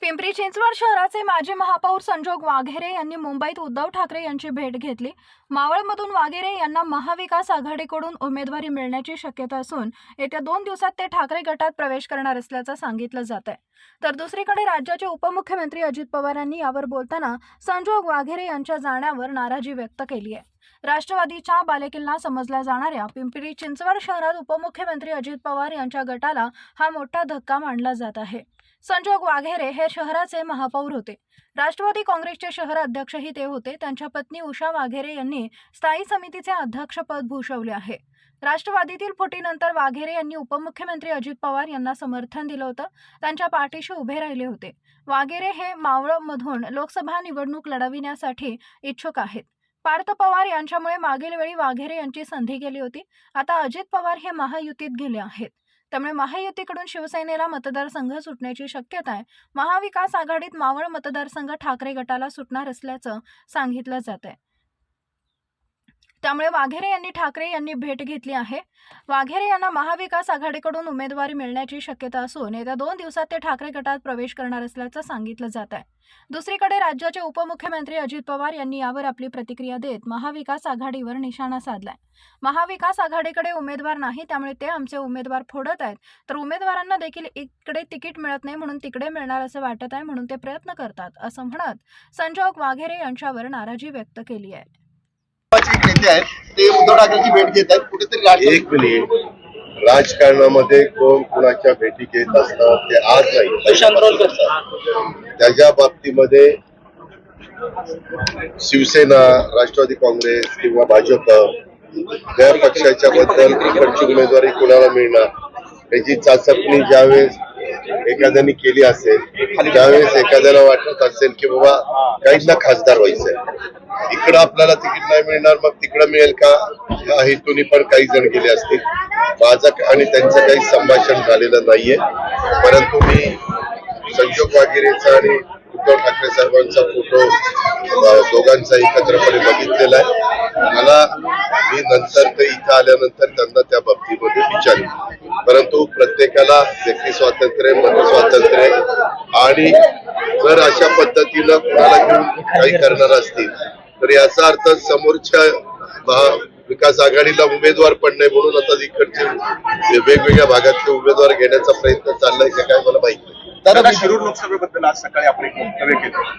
पिंपरी चिंचवड शहराचे माजी महापौर संजोग वाघेरे यांनी मुंबईत उद्धव ठाकरे यांची भेट घेतली. मावळमधून वाघेरे यांना महाविकास आघाडीकडून उमेदवारी मिळण्याची शक्यता असून येत्या दोन दिवसात ते ठाकरे गटात प्रवेश करणार असल्याचं सांगितलं जात आहे तर दुसरीकडे राज्याचे उपमुख्यमंत्री अजित पवार यांनी यावर बोलताना संजोग वाघेरे यांच्या जाण्यावर नाराजी व्यक्त केली आहे. राष्ट्रवादीच्या बालेकिल्ला समजल्या जाणाऱ्या पिंपरी चिंचवड शहरात उपमुख्यमंत्री अजित पवार यांच्या गटाला हा मोठा धक्का मानला जात आहे. संजोग वाघेरे हे शहराचे महापौर होते. राष्ट्रवादी काँग्रेसचे शहर अध्यक्षही ते होते. त्यांच्या पत्नी उषा वाघेरे यांनी स्थायी समितीचे अध्यक्षपद भूषवले आहे. राष्ट्रवादीतील फुटीनंतर वाघेरे यांनी उपमुख्यमंत्री अजित पवार यांना समर्थन दिलं होतं. त्यांच्या पाठीशी उभे राहिले होते. वाघेरे हे मावळमधून लोकसभा निवडणूक लढविण्यासाठी इच्छुक आहेत. पार्थ पवार यांच्यामुळे मागील वेळी वाघेरे यांची संधी गेली होती. आता अजित पवार हे महायुतीत गेले आहेत. त्यामुळे महायुतीकडून शिवसेनेला मतदारसंघ सुटण्याची शक्यता आहे. महाविकास आघाडीत मावळ मतदारसंघ ठाकरे गटाला सुटणार असल्याचं सांगितलं जात आहे त्यामुळे वाघेरे यांनी ठाकरे यांनी भेट घेतली आहे. वाघेरे यांना महाविकास आघाडीकडून उमेदवारी मिळण्याची शक्यता असून येत्या दोन दिवसात ते ठाकरे गटात प्रवेश करणार असल्याचं सांगितलं जात आहे. दुसरीकडे राज्याचे उपमुख्यमंत्री अजित पवार यांनी यावर आपली प्रतिक्रिया देत महाविकास आघाडीवर निशाणा साधलाय. महाविकास आघाडीकडे उमेदवार नाही त्यामुळे ते आमचे उमेदवार फोडत आहेत. तर उमेदवारांना देखील इकडे तिकीट मिळत नाही म्हणून तिकडे मिळणार असं वाटत आहे म्हणून ते प्रयत्न करतात असं म्हणत संजोग वाघेरे यांच्यावर नाराजी व्यक्त केली आहे. भाजपचे नेते आहेत. ते उद्धव ठाकरेंची भेट घेत आहेत. कुठेतरी एक मिनिट. राजकारणामध्ये कोण कुणाच्या भेटी घेत असतात ते आज नाही. त्याच्या बाबतीमध्ये शिवसेना राष्ट्रवादी काँग्रेस किंवा भाजप त्या पक्षाच्या बद्दल उमेदवारी कुणाला मिळणार? त्याची चाचपणी ज्यावेळेस एखाद्याने केली असेल त्यावेळेस एखाद्याला वाटत असेल की बाबा काहींना खासदार व्हायचंय. इकडं आपल्याला तिकीट नाही मिळणार मग तिकडं मिळेल का? या हेतूने पण काही जण गेले असतील. माझं आणि त्यांचं काही संभाषण झालेलं नाहीये. परंतु मी संजोग वागिरेचा आणि उद्धव ठाकरे साहेबांचा फोटो दोघांचा एकत्रपणे बघितलेला आहे. मला मी नंतर ते इथं आल्यानंतर त्यांना त्या बाबतीमध्ये विचारले परंतु प्रत्येकाला व्यक्ती स्वातंत्र्य मत स्वातंत्र्य आणि जर अशा पद्धतीनं कुणाला घेऊन काही करणार असतील तर याचा अर्थ समोरच्या विकास आघाडीला उमेदवार पण नाही म्हणून आता इकडचे वेगवेगळ्या भागातले उमेदवार घेण्याचा प्रयत्न चाललाय हे काय मला माहीत नाही. शिरूर लोकसभेबद्दल आज सकाळी आपण एक वक्तव्य केलं.